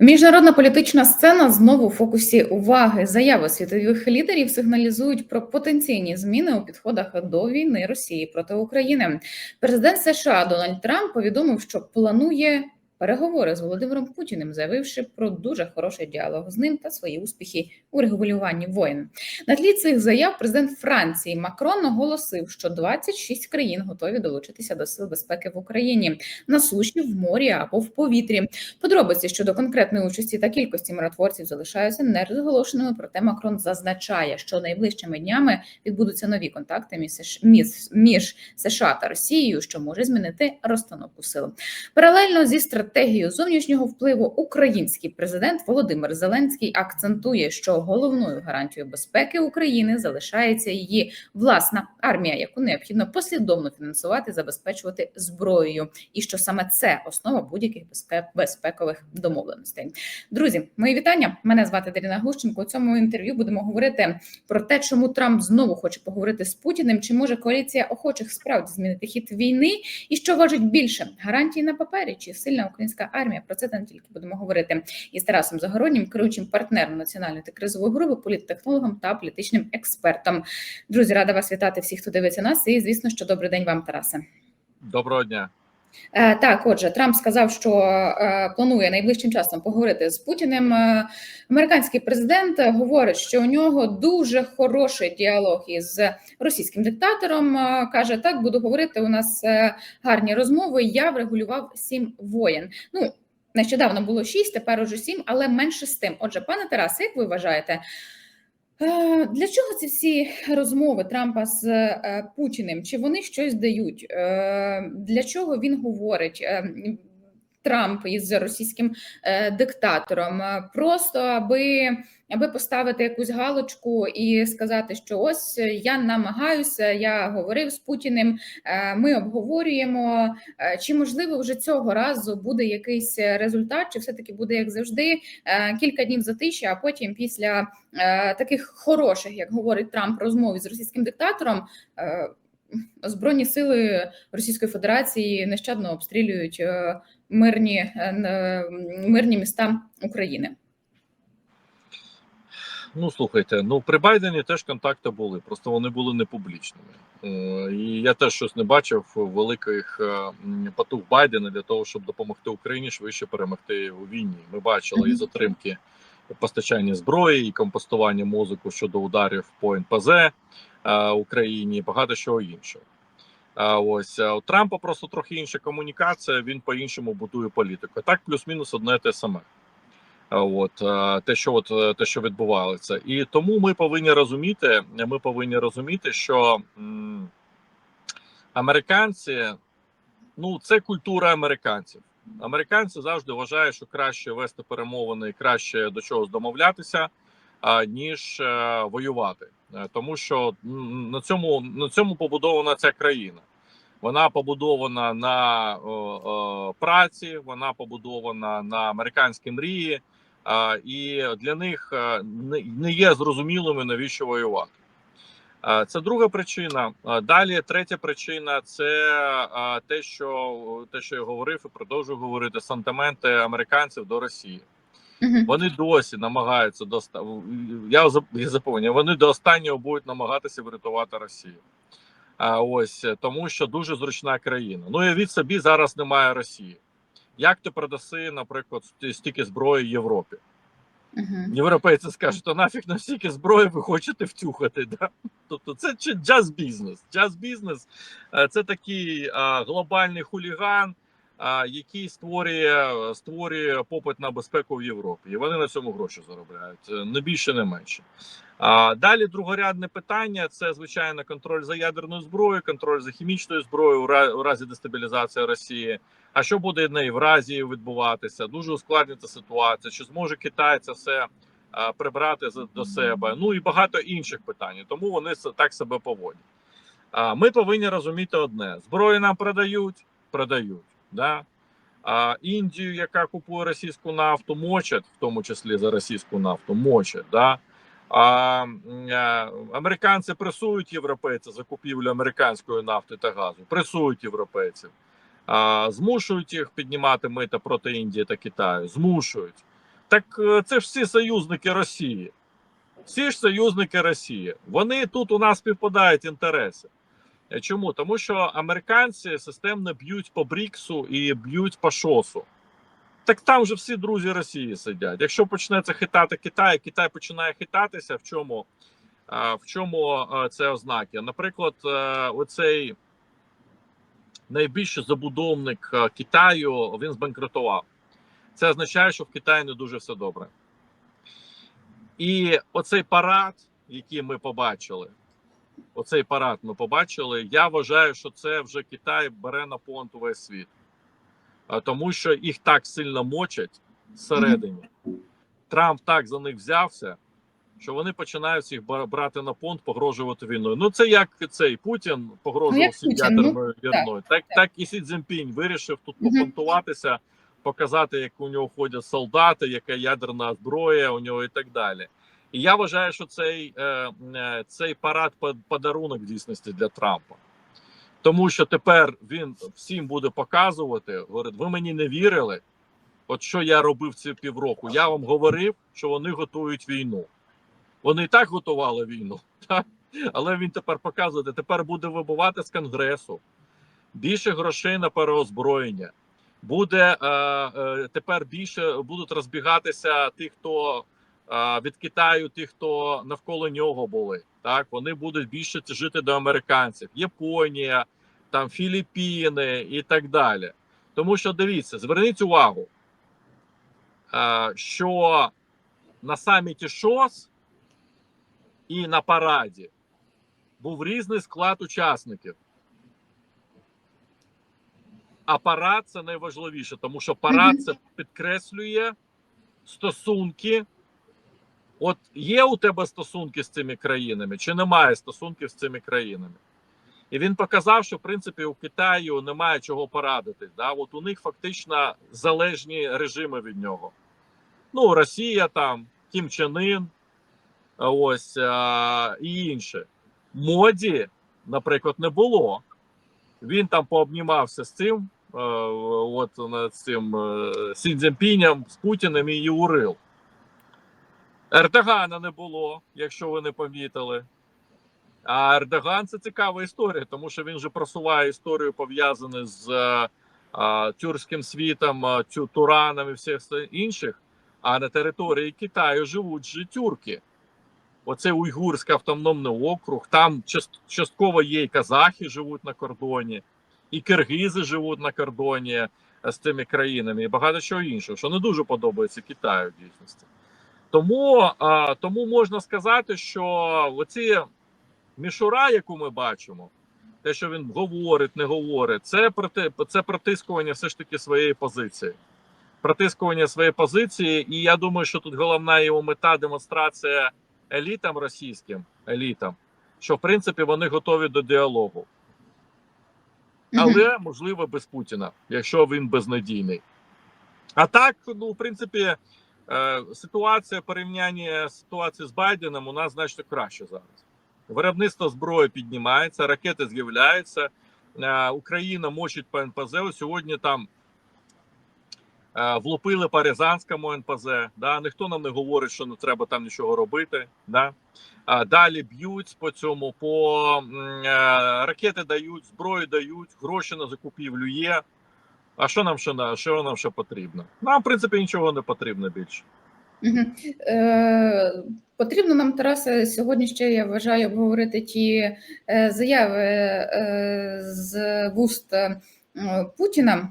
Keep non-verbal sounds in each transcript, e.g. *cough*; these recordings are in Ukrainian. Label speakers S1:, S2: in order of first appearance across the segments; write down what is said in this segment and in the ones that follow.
S1: Міжнародна політична сцена знову в фокусі уваги. Заяви світових лідерів сигналізують про потенційні зміни у підходах до війни Росії проти України. Президент США Дональд Трамп повідомив, що планує переговори з Володимиром Путіним, заявивши про дуже хороший діалог з ним та свої успіхи у регулюванні воєн. На тлі цих заяв президент Франції Макрон оголосив, що 26 країн готові долучитися до сил безпеки в Україні на суші, в морі або в повітрі. Подробиці щодо конкретної участі та кількості миротворців залишаються нерозголошеними. Проте Макрон зазначає, що найближчими днями відбудуться нові контакти між США та Росією, що може змінити розстановку сил. Паралельно зі стратегією зовнішнього впливу український президент Володимир Зеленський акцентує, що головною гарантією безпеки України залишається її власна армія, яку необхідно послідовно фінансувати, забезпечувати зброєю, і що саме це основа будь-яких безпекових домовленостей. Друзі, мої вітання. Мене звати Даріна Глущенко. У цьому інтерв'ю будемо говорити про те, чому Трамп знову хоче поговорити з Путіним. Чи може коаліція охочих справді змінити хід війни? І що важить більше гарантії на папері чи сильна українська армія? Про це там тільки будемо говорити із Тарасом Загороднім, керуючим партнером національної та кризової групи, політтехнологом та політичним експертом. Друзі, рада вас вітати всіх, хто дивиться нас. І звісно, що добрий день вам, Тарасе.
S2: Доброго дня.
S1: Е, Так, отже, Трамп сказав, що е, планує найближчим часом поговорити з Путіним. Е, Американський президент говорить, що у нього дуже хороший діалог із російським диктатором. Каже, так буду говорити. У нас гарні розмови. Я врегулював сім воєн. Ну нещодавно було шість, тепер уже сім, але менше з тим. Отже, пане Тарасе, як ви вважаєте? Е, Для чого ці всі розмови Трампа з е, Путіним? Чи вони щось дають? Е, Для чого він говорить? Е, Трамп із російським е, диктатором, Е, просто аби, аби поставити якусь галочку і сказати, що ось я намагаюся, я говорив з Путіним, е, ми обговорюємо. Е, Чи можливо вже цього разу буде якийсь результат, чи все таки буде як завжди е, кілька днів затиші, а потім після е, таких хороших, як говорить Трамп, розмов з російським диктатором. Е, Збройні сили Російської Федерації нещадно обстрілюють е, мирні, е, мирні міста України.
S2: Ну слухайте, ну при Байдені теж контакти були, просто вони були не публічними. Е, І я теж щось не бачив великих е, потуг Байдена для того, щоб допомогти Україні швидше перемогти у війні. Ми бачили і затримки постачання зброї, і компостування мозку щодо ударів по НПЗ е, Україні, багато чого іншого. А ось у Трампа просто трохи інша комунікація. Він по-іншому будує політику. Так, плюс-мінус одне те саме. От те, що от е, те, що відбувалося, і тому ми повинні розуміти. Ми повинні розуміти, що американці ну це культура американців. Американці завжди вважають, що краще вести перемовини, краще до чогось домовлятися, ніж е, воювати, Е, тому що на цьому на цьому побудована ця країна. Вона побудована на о, о, праці, вона побудована на американській мрії, а, і для них е, не, не є зрозумілими навіщо воювати. А, Це друга причина. А, Далі третя причина це а, те, що те, що я говорив, і продовжую говорити сантименти американців до Росії.
S1: Мгм.
S2: Вони досі намагаються до я зап- запевню, вони до останнього будуть намагатися врятувати Росію. А ось тому, що дуже зручна країна. Ну і від собі зараз немає Росії. Як ти продаси, наприклад, стільки зброї Європі?
S1: Мгм.
S2: Європейці скажуть, то нафіг на стільки зброї ви хочете втюхати. Да? Тобто це джаз бізнес. Джаз бізнес це такий а, глобальний хуліган, який створює, створює попит на безпеку в Європі. І вони на цьому гроші заробляють. е, Не більше, не менше. А, далі другорядне питання це звичайно контроль за ядерною зброєю, контроль за хімічною зброєю у разі дестабілізації Росії. А що буде на Євразії відбуватися? Дуже ускладниться ситуація. Чи зможе Китай це все прибрати до себе? Ну і багато інших питань. Тому вони так себе поводять. Ми повинні розуміти одне: зброю нам продають, продають. Да? А, Індію, яка купує російську нафту, мочать, в тому числі за російську нафту, мочать. Да? А, а, американці пресують європейців за купівлю американської нафти та газу, пресують європейців, а, змушують їх піднімати мита проти Індії та Китаю, змушують. Так е, це ж всі союзники Росії. Всі ж союзники Росії. Вони тут у нас співпадають інтереси. Е, Чому? Тому що американці системно б'ють по Бріксу і б'ють по Шосу. Так там же всі друзі Росії сидять. Якщо почнеться хитати Китай, Китай починає хитатися. В чому, е, в чому е, це ознаки? Наприклад, оцей найбільший забудовник Китаю він збанкрутував. Це означає, що в Китаї не дуже все добре. І оцей парад, який ми побачили, оцей парад ми побачили. Я вважаю, що це вже Китай бере на понт весь світ, А тому що їх так сильно мочать всередині. Трамп так за них взявся, що вони починають їх брати на понт, погрожувати війною. Ну це як цей Путін погрожував
S1: Ну, ну,
S2: ядерною війною. Так, так і Сі Цзіньпінь вирішив тут
S1: Мгм.
S2: попонтуватися, показати, як у нього ходять солдати, яка ядерна зброя у нього і так далі. І я вважаю, що цей, е, е, цей парад подарунок в дійсності для Трампа. Тому що тепер він всім буде показувати, говорить, ви мені не вірили. От що я робив ці півроку. Я вам говорив, що вони готують війну. Вони і так готували війну, *laughs* так? але він тепер показує, тепер буде вибивати з конгресу більше грошей на переозброєння. Буде е, е, тепер більше будуть розбігатися ті, хто від Китаю, ті, хто навколо нього були. Так вони будуть більше жити до американців. Японія, там Філіппіни і так далі. Тому що дивіться, зверніть увагу, що на саміті ШОС і на параді був різний склад учасників. А парад це найважливіше, тому що парад це підкреслює стосунки. От є у тебе стосунки з цими країнами, чи немає стосунків з цими країнами? І він показав, що в принципі у Китаю немає чого порадити. Да? От у них фактично залежні режими від нього. Ну, Росія там, Кім Чен Ін, ось а, і інше. Моді, наприклад, не було. Він там пообнімався з цим, е, от над цим е, з Путіним і Юрил. Ердогана не було, якщо ви не помітили. А Ердоган це цікава історія, тому що він же просуває історію пов'язану з е, е, тюркським світом, е, тю, Тураном і всіх інших. А на території Китаю живуть же тюрки. Оце Уйгурський автономний округ. Там част- частково є і казахи живуть на кордоні, і киргизи живуть на кордоні е, з цими країнами, і багато чого іншого, що не дуже подобається Китаю в дійсності. Тому, тому можна сказати, що оці мішура, яку ми бачимо, те, що він говорить, не говорить, це проти, це протискування все ж таки своєї позиції. Протискування своєї позиції, і я думаю, що тут головна його мета демонстрація елітам російським елітам, що в принципі вони готові до діалогу, але можливо без Путіна, якщо він безнадійний. А так, ну в принципі, ситуація порівняння ситуації з Байденом у нас значно краще зараз. Виробництво зброї піднімається, ракети з'являються. Е, Україна мочить по НПЗ. Ось Сьогодні там е, влупили по Рязанському НПЗ. Да? Ніхто нам не говорить, що не треба там нічого робити. Да? Далі б'ють по цьому, по е, ракети дають, зброю дають, гроші на закупівлю є. А що нам ще що нам ще потрібно? Нам, в принципі, нічого не потрібно більше.
S1: Е, Потрібно нам, Тарасе, сьогодні ще я вважаю обговорити ті е, заяви е, з вуст Путіна,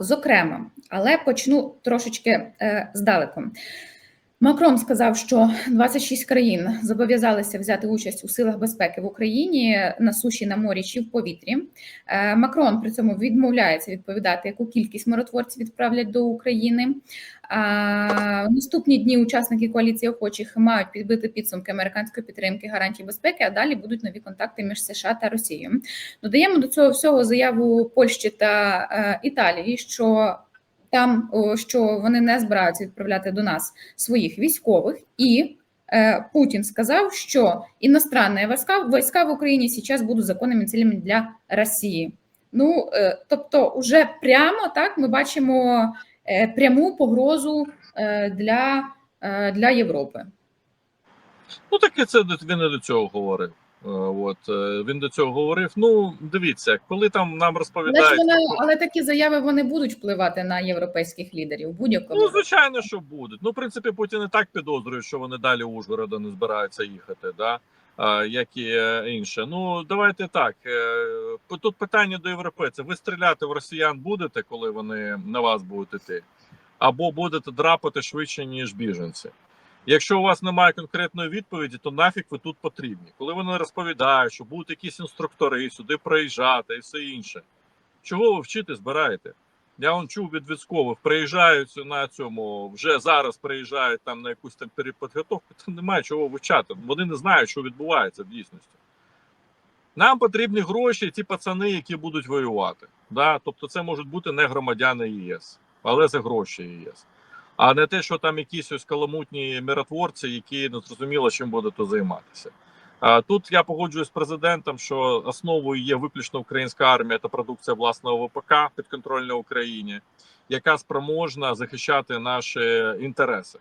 S1: зокрема, але почну трошечки е, здалеку. Макрон сказав, що 26 країн зобов'язалися взяти участь у силах безпеки в Україні на суші, на морі чи в повітрі. Е, Макрон при цьому відмовляється відповідати, яку кількість миротворців відправлять до України. В наступні дні учасники коаліції охочих мають підбити підсумки американської підтримки гарантій безпеки, а далі будуть нові контакти між США та Росією. Додаємо до цього всього заяву Польщі та е, Італії, що там що вони не збираються відправляти до нас своїх військових, і е, Путін сказав, що іностранні війська, війська в Україні зараз будуть законними цілями для Росії. Ну е, тобто, уже прямо так ми бачимо е, пряму погрозу для, для Європи.
S2: Ну таке це він не до цього говорив. Е, От е, він до цього говорив. Ну, дивіться, коли там нам
S1: Але,
S2: розповідають.
S1: вона, але такі заяви вони будуть впливати на європейських лідерів. Будь-якому
S2: Ну, звичайно, що будуть. Ну, в принципі, Путін і так підозрює, що вони далі Ужгорода не збираються їхати, да? як і е, інше. Ну, давайте так. Тут питання до європейців. Ви стріляти в росіян будете, коли вони на вас будуть іти? Або будете драпати швидше, ніж біженці. Якщо у вас немає конкретної відповіді, то нафіг ви тут потрібні. Коли вони розповідають, що будуть якісь інструктори сюди приїжджати і все інше. Чого ви вчити збираєте? Я он чув від військових, приїжджають на цьому, вже зараз приїжджають там на якусь там переподготовку, там немає чого вивчати. Вони не знають, що відбувається в дійсності. Нам потрібні гроші, ті пацани, які будуть воювати. Да? Тобто це можуть бути не громадяни ЄС, але це гроші ЄС. А не те, що там якісь ось каламутні миротворці, які не зрозуміло, чим будуть займатися. Тут я погоджуюсь з президентом, що основою є виключно українська армія та продукція власного ВПК підконтрольна Україні, яка спроможна захищати наші інтереси.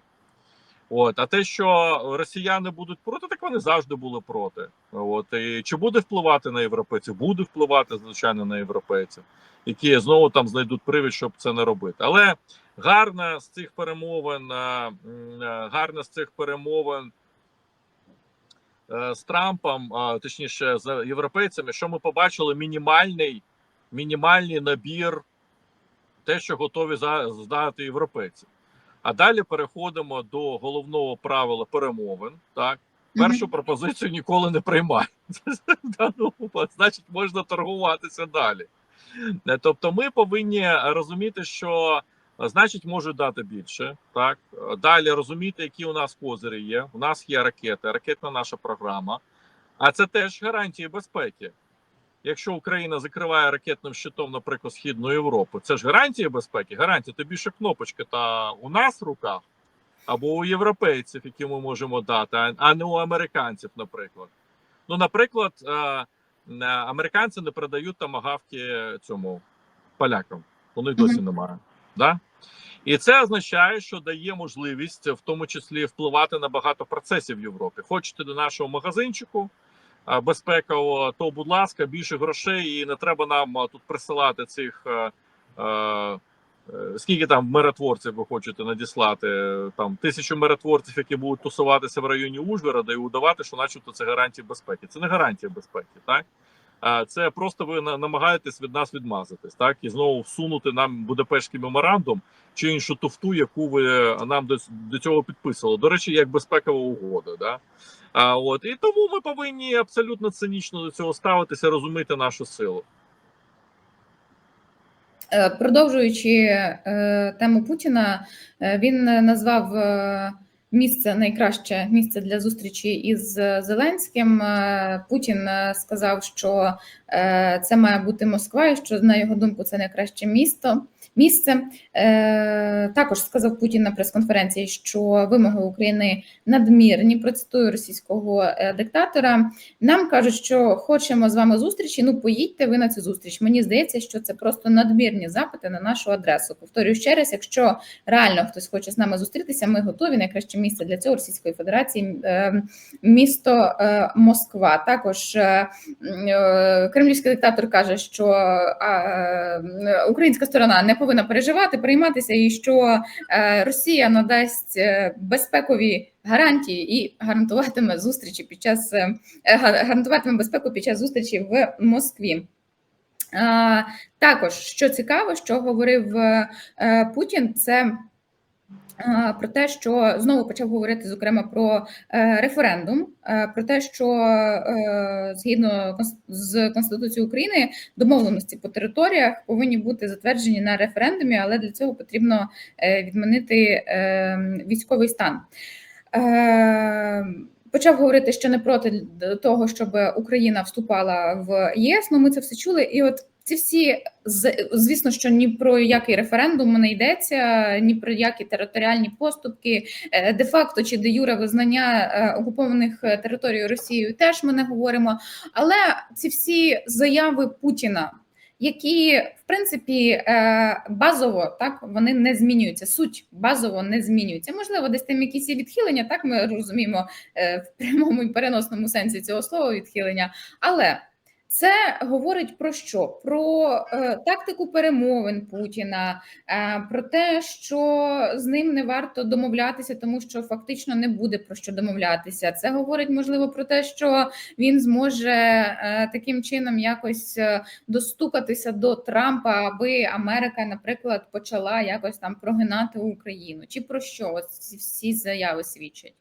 S2: От, а те, що росіяни будуть проти, так вони завжди були проти. От і чи буде впливати на європейців? Буде впливати, звичайно, на європейців, які знову там знайдуть привід, щоб це не робити. Але гарно з цих перемовин, е, е, гарно з цих перемовин е, з Трампом, точніше з європейцями, що ми побачили мінімальний, мінімальний набір, те, що готові здати європейці. А далі переходимо до головного правила перемовин. Так, першу пропозицію ніколи не приймай. *laughs* Даному Значить, можна торгуватися далі. Тобто, ми повинні розуміти, що значить можуть дати більше. Так Е, далі розуміти, які у нас козирі є. У нас є ракети, ракетна наша програма. А це теж гарантії безпеки. Якщо Україна закриває ракетним щитом, наприклад, Східну Європу, це ж гарантія безпеки. Гарантія тобі ще кнопочка та у нас в руках, або у європейців, які ми можемо дати, а- не у американців, наприклад. Ну, наприклад, е, е, американці не передають тамагавки цьому полякам. Них досі немає. Да? І це означає, що дає можливість в тому числі впливати на багато процесів в Європі. Хочете до нашого магазинчику безпекового, то будь ласка, більше грошей, і не треба нам тут присилати цих. е, Скільки там миротворців ви хочете надіслати? Там тисячу миротворців, які будуть тусуватися в районі Ужгорода і удавати, що, начебто, це гарантія безпеки. Це не гарантія безпеки, так? А це просто ви намагаєтесь від нас відмазатись, так і знову всунути нам Будапештський меморандум чи іншу туфту, яку ви нам до, до цього підписували. До речі, як безпекова угода. Да? А от і тому ми повинні абсолютно цинічно до цього ставитися, розуміти нашу силу.
S1: Е, Продовжуючи е, тему Путіна, е, він назвав е, місце найкраще місце для зустрічі із е, Зеленським. Е, Путін е, сказав, що це має бути Москва, і що на його думку це найкраще місто. Місце Е, також сказав Путін на прес-конференції, що вимоги України надмірні. Процитую російського е, диктатора. Нам кажуть, що хочемо з вами зустрічі. Ну поїдьте ви на цю зустріч. Мені здається, що це просто надмірні запити на нашу адресу. Повторюю ще раз, якщо реально хтось хоче з нами зустрітися, ми готові. Найкраще місце для цього Російської Федерації е, місто Москва. Також кремлівський диктатор каже, що українська сторона не повинна переживати, прийматися, і що е, Росія надасть е, безпекові гарантії і гарантуватиме зустрічі під час е, гарантуватиме безпеку під час зустрічі в Москві. Також що цікаво, що говорив Путін, це про те, що знову почав говорити зокрема про е, референдум, е, про те, що е, згідно з Конституцією України домовленості по територіях повинні бути затверджені на референдумі, але для цього потрібно відмінити військовий стан. Почав говорити, що не проти того, щоб Україна вступала в ЄС. Ну ми це все чули. І от ці всі звісно, що ні про який референдум не йдеться, ні про які територіальні поступки, е, де-факто чи де юре визнання е, окупованих територій Росією теж ми не говоримо. Але ці всі заяви Путіна які в принципі е, базово так вони не змінюються. Суть базово не змінюється. Можливо, десь там якісь відхилення. Так ми розуміємо в прямому і переносному сенсі цього слова відхилення, але це говорить про що? Про е, тактику перемовин Путіна, е, про те, що з ним не варто домовлятися, тому що фактично не буде про що домовлятися. Це говорить можливо про те, що він зможе е, таким чином якось е, достукатися до Трампа, аби Америка, наприклад, почала якось там прогинати Україну. Чи про що Ось всі заяви свідчать?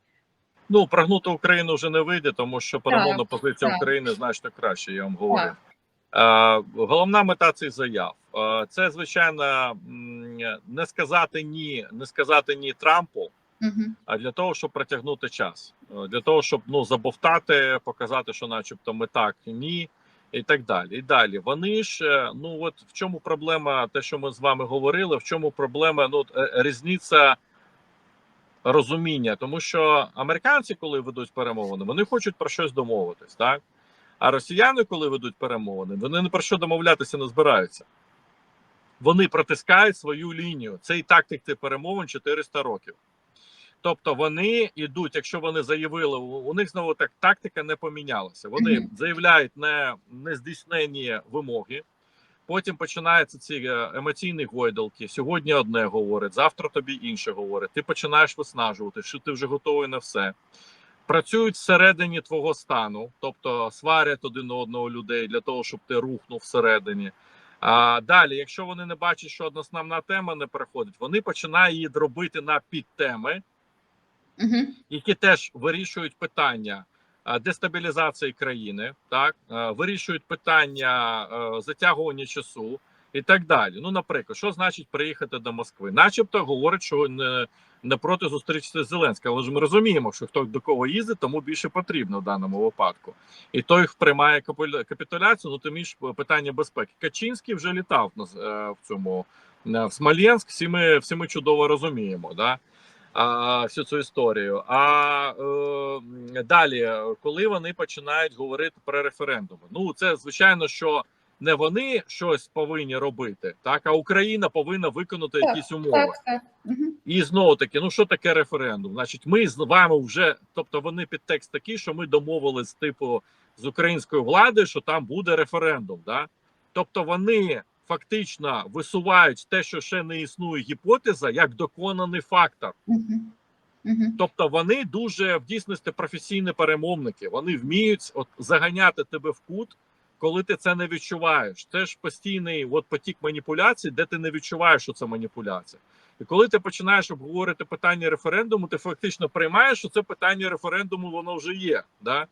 S2: Ну, прогнути Україну вже не вийде, тому що перемовна позиція
S1: так.
S2: України значно краще, я вам говорю. Е, головна мета цих заяв е, це звичайно не сказати ні, не сказати ні Трампу,
S1: Угу.
S2: а для того, щоб протягнути час, Е, для того, щоб ну забовтати, показати, що, начебто, ми так ні, і так далі. І далі вони ж е, ну от в чому проблема, те, що ми з вами говорили, в чому проблема? Ну різниця розуміння, тому що американці, коли ведуть перемовини, вони хочуть про щось домовитись, так а росіяни, коли ведуть перемовини, вони не про що домовлятися не збираються. Вони протискають свою лінію. Це і тактики перемовин 400 років. Тобто вони йдуть, якщо вони заявили, у у них знову так тактика не помінялася. Вони заявляють не нездійснені вимоги. Потім починаються ці е, емоційні гойдалки. Сьогодні одне говорить, завтра тобі інше говорить. Ти починаєш виснажувати, що ти вже готовий на все. Працюють всередині твого стану, тобто сварять один одного людей для того, щоб ти рухнув всередині. А далі, якщо вони не бачать, що одна основна тема не переходить, вони починають її дробити на підтеми,
S1: Угу.
S2: які теж вирішують питання дестабілізації країни, так вирішують питання затягування часу і так далі. Ну, наприклад, що значить приїхати до Москви? Начебто говорить, що не, не проти зустрічатися з Зеленським, але ж ми розуміємо, що хто до кого їздить, тому більше потрібно в даному випадку. І той приймає капітуляцію, ну тим ж питання безпеки. Качинський вже літав е, в цьому е, в Смоленськ. Всі ми всі ми чудово розуміємо. Да? А, всю цю історію. А е, далі, коли вони починають говорити про референдуми, ну це звичайно, що не вони щось повинні робити, так а Україна повинна виконати
S1: Так,
S2: якісь умови.
S1: Так, так. Угу.
S2: І знову таки, ну що таке референдум? Значить, ми з вами вже, тобто вони підтекст такий, що ми домовились типу з українською владою, що там буде референдум. Да? Тобто вони фактично висувають те, що ще не існує гіпотеза, як доконаний фактор. Тобто вони дуже в дійсності професійні перемовники. Вони вміють от заганяти тебе в кут, коли ти це не відчуваєш. Це ж постійний от потік маніпуляцій, де ти не відчуваєш, що це маніпуляція. І коли ти починаєш обговорити питання референдуму, ти фактично приймаєш, що це питання референдуму воно вже є. Да?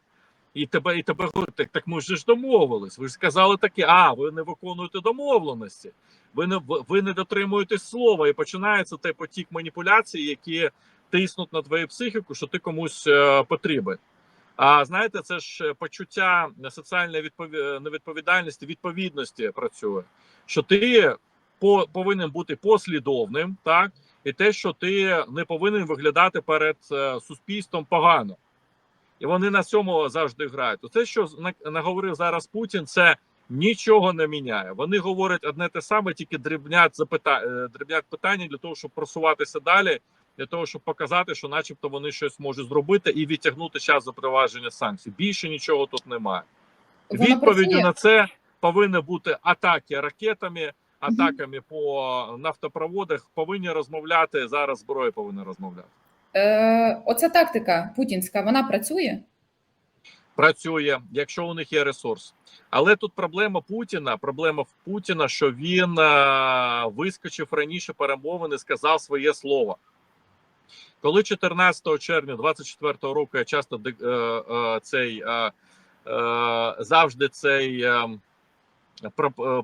S2: І тебе і тебе так, так ми ж ж домовились. Ви ж сказали таке, а ви не виконуєте домовленості, ви не ви- не дотримуєтесь слова, і починається той потік маніпуляцій, які тиснуть на твою психіку, що ти комусь е, потрібен. А знаєте, це ж е, почуття соціальної відпові... невідповідальності, відповідності працює, що ти по... повинен бути послідовним, так і те, що ти не повинен виглядати перед е, суспільством погано. І вони на цьому завжди грають. Те, що на- наговорив зараз Путін, це нічого не міняє. Вони говорять одне те саме, тільки дрібнять запита... е, дрібнять питання для того, щоб просуватися далі, для того, щоб показати, що, начебто, вони щось можуть зробити і відтягнути час запровадження санкцій. Більше нічого тут немає.
S1: Воно
S2: Відповіддю
S1: працює?
S2: на це повинні бути атаки ракетами, атаками по нафтопроводах. Повинні розмовляти зараз. Зброя повинна розмовляти.
S1: Е, оця тактика путінська, вона працює?
S2: працює, якщо у них є ресурс. Але тут проблема Путіна. Проблема в Путіна, що він е, вискочив раніше перемовини, сказав своє слово. Коли 14 червня 24 року я часто е, е, цей е, е, завжди цей е,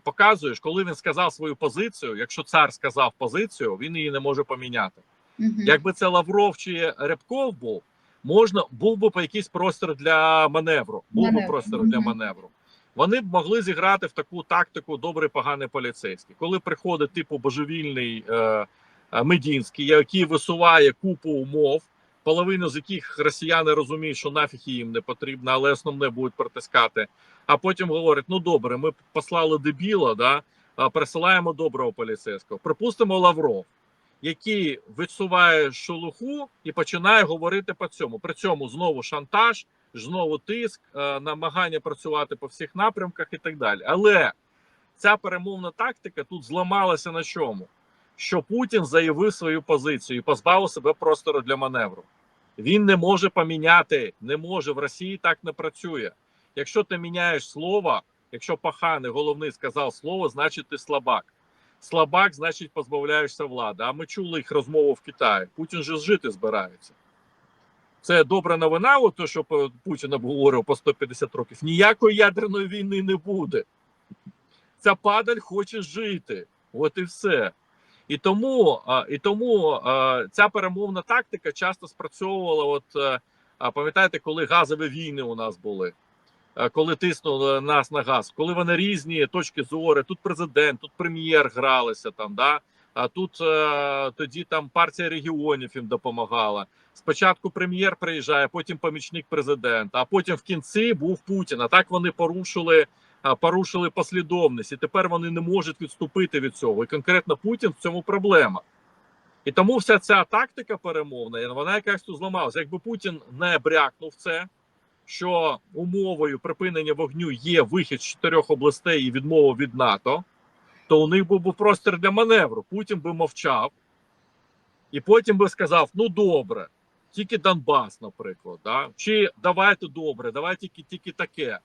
S2: показуєш, коли він сказав свою позицію. Якщо цар сказав позицію, він її не може поміняти.
S1: Угу.
S2: Якби це Лавров чи Рябков був, можна був би по якийсь простір для маневру. Був би простір для маневру. Вони б могли зіграти в таку тактику добрий поганий поліцейський. Коли приходить типу божевільний е, е, Медінський, який висуває купу умов, половину з яких росіяни розуміють, що нафіг їм не потрібно, але основне будуть притискати. а потім говорить: ну добре, ми послали дебіла, да, присилаємо доброго поліцейського. Припустимо Лавров, який відсуває шелуху і починає говорити по цьому. При цьому знову шантаж, знову тиск, е, намагання працювати по всіх напрямках і так далі. Але ця перемовна тактика тут зламалася на чому? Що Путін заявив свою позицію і позбавив себе простору для маневру. Він не може поміняти, не може в Росії так не працює. Якщо ти міняєш слово, якщо паханий головний сказав слово, значить ти слабак. Слабак, значить, позбавляєшся влади. А ми чули їх розмову в Китаї. Путін же жити збирається. Це добра новина, от то, що Путін обговорив по 150 років. Ніякої ядерної війни не буде. Ця падаль хоче жити. От і все. І тому, і тому ця перемовна тактика часто спрацьовувала. От е, пам'ятаєте, коли газові війни у нас були, коли тиснули нас на газ, коли вони різні точки зору, тут президент, тут прем'єр гралися там, да. А тут е, тоді там партія регіонів їм допомагала. Спочатку прем'єр приїжджає, потім помічник президента, а потім в кінці був Путін. А так вони порушили, порушили послідовність, і тепер вони не можуть відступити від цього. І конкретно Путін в цьому проблема. І тому вся ця тактика перемовна, вона якась тут зламалася. Якби Путін не брякнув це, що умовою припинення вогню є вихід з чотирьох областей і відмова від НАТО, то у них був би простір для маневру. Путін би мовчав, і потім би сказав: ну добре, тільки Донбас, наприклад, да? чи давайте добре, давайте тільки, тільки таке.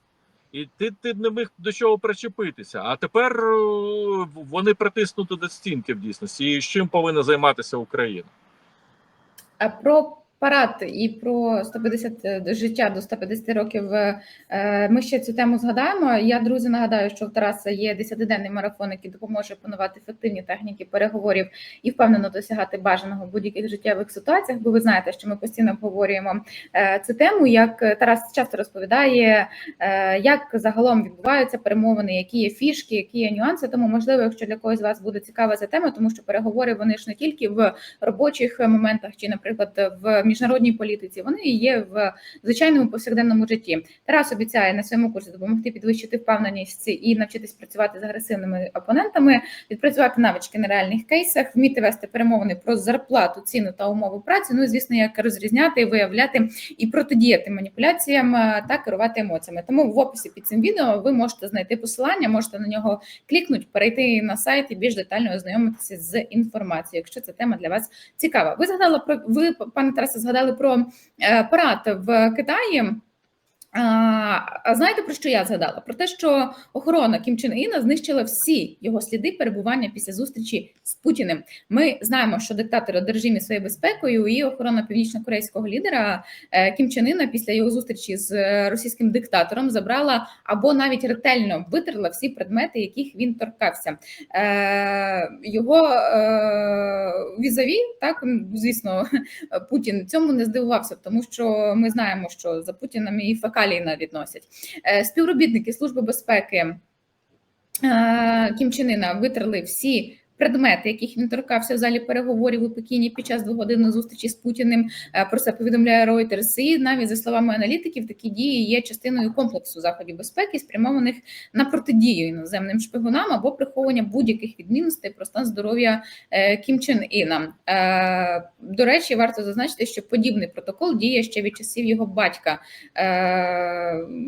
S2: І ти, ти не міг до чого причепитися. А тепер е, вони притиснуті до стінки в дійсності. І з чим повинна займатися Україна?
S1: А про парад і про 150 е, життя до 150 років е, ми ще цю тему згадаємо. Я друзі нагадаю, що в Тараса є 10-денний марафон, який допоможе опанувати ефективні техніки переговорів і впевнено досягати бажаного в будь-яких життєвих ситуаціях. Бо ви знаєте, що ми постійно обговорюємо е, цю тему. Як Тарас часто розповідає, як загалом відбуваються перемовини, які є фішки, які є нюанси. Тому можливо, якщо для когось з вас буде цікава ця тема, тому що переговори вони ж не тільки в робочих моментах, чи, наприклад, в міжнародній політиці, вони є в звичайному повсякденному житті. Тарас обіцяє на своєму курсі допомогти підвищити впевненість і навчитись працювати з агресивними опонентами, відпрацювати навички на реальних кейсах, вміти вести перемовини про зарплату, ціну та умови праці. Ну і звісно, як розрізняти, виявляти і протидіяти маніпуляціям та керувати емоціями. Тому в описі під цим відео ви можете знайти посилання, можете на нього клікнути, перейти на сайт і більш детально ознайомитися з інформацією, якщо ця тема для вас цікава. Ви згадали про ви, пане Тарасе, згадали про е, парад в Китаї. А, знаєте про що я згадала? Про те, що охорона Кім Чен Іна знищила всі його сліди перебування після зустрічі з Путіним. Ми знаємо, що диктатор одержимі своєю безпекою і охорона північно-корейського лідера е, Кім Чен Іна після його зустрічі з е, російським диктатором забрала або навіть ретельно витерла всі предмети, яких він торкався. Е, його візаві, так звісно, *laughs* Путін цьому не здивувався, тому що ми знаємо, що за Путіним і фекалії навіть носять. Е, Співробітники Служби безпеки Кімчинина Кім Чен витерли всі. Предмети, яких він торкався в залі переговорів у Пекіні під час двогодинної зустрічі з Путіним, Е, про це повідомляє Reuters. І навіть за словами аналітиків, такі дії є частиною комплексу заходів безпеки, спрямованих на протидію іноземним шпигунам або приховування будь-яких відмінностей про стан здоров'я е, Кім Чен Іна. Е, До речі, варто зазначити, що подібний протокол діє ще від часів його батька,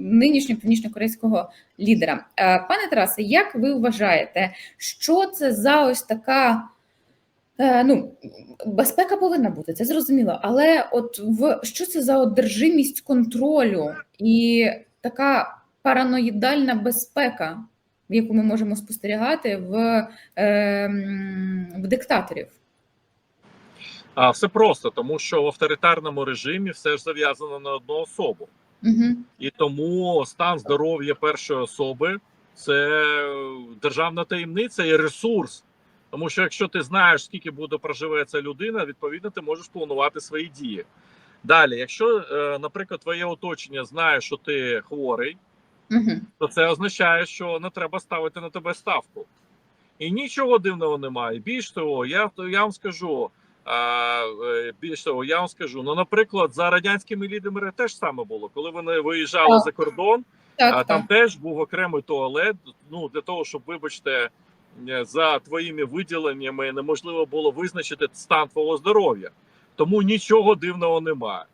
S1: нинішнього північно-корейського лідера. Е, Пане Тарасе, як ви вважаєте, що це за ось така? Е, Ну, безпека повинна бути, це зрозуміло. Але от в що це за одержимість контролю і така параноїдальна безпека, яку ми можемо спостерігати в, е, в диктаторів?
S2: Все просто, тому що в авторитарному режимі все ж зав'язано на одну особу.
S1: Угу.
S2: І тому стан здоров'я першої особи це державна таємниця і ресурс. Тому що якщо ти знаєш, скільки буде проживе ця людина, відповідно ти можеш планувати свої дії. Далі, якщо, е, наприклад, твоє оточення знає, що ти хворий,
S1: Угу.
S2: то це означає, що не треба ставити на тебе ставку. І нічого дивного немає. Більш того, я, я вам скажу. Е, більш того, я вам скажу. Ну, наприклад, за радянськими лідерами теж саме було, коли вони виїжджали
S1: Так.
S2: за кордон,
S1: Так,
S2: а там
S1: так.
S2: теж був окремий туалет. Ну для того, щоб, вибачте, е, за твоїми виділеннями неможливо було визначити стан твого здоров'я. Тому нічого дивного немає.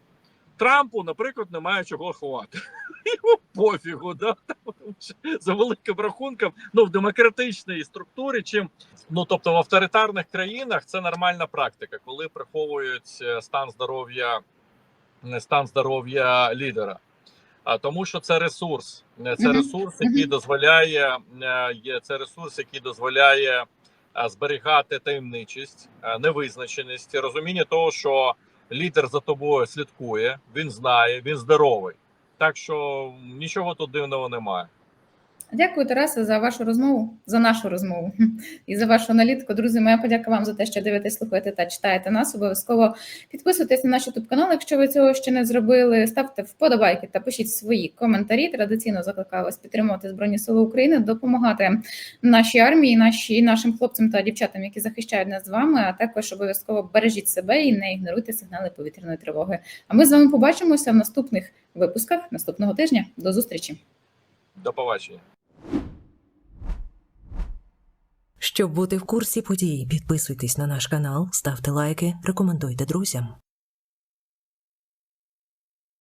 S2: Трампу, наприклад, немає чого ховати. Йому пофігу, да? Тому що за великим рахунком, ну в демократичній структурі, чим ну тобто в авторитарних країнах це нормальна практика, коли приховують е, стан здоров'я, не стан здоров'я лідера. А тому, що це ресурс, Е, це ресурс, який дозволяє е, є це ресурс, який дозволяє е, зберігати таємничість, е, невизначеність, розуміння того, що лідер за тобою слідкує, він знає, він здоровий. Так що нічого тут дивного немає.
S1: Дякую, Тарасе, за вашу розмову, за нашу розмову *laughs* і за вашу аналітику. Друзі, моя подяка вам за те, що дивитесь, слухаєте та читаєте нас. Обов'язково підписуйтесь на наш youtube канал, якщо ви цього ще не зробили. Ставте вподобайки та пишіть свої коментарі. Традиційно закликаю вас підтримувати Збройні Сили України, допомагати нашій армії, наші нашим хлопцям та дівчатам, які захищають нас з вами. А також обов'язково бережіть себе і не ігноруйте сигнали повітряної тривоги. А ми з вами побачимося в наступних випусках наступного тижня. До зустрічі.
S2: До побачення.
S3: Щоб бути в курсі подій, підписуйтесь на наш канал, ставте лайки, рекомендуйте друзям.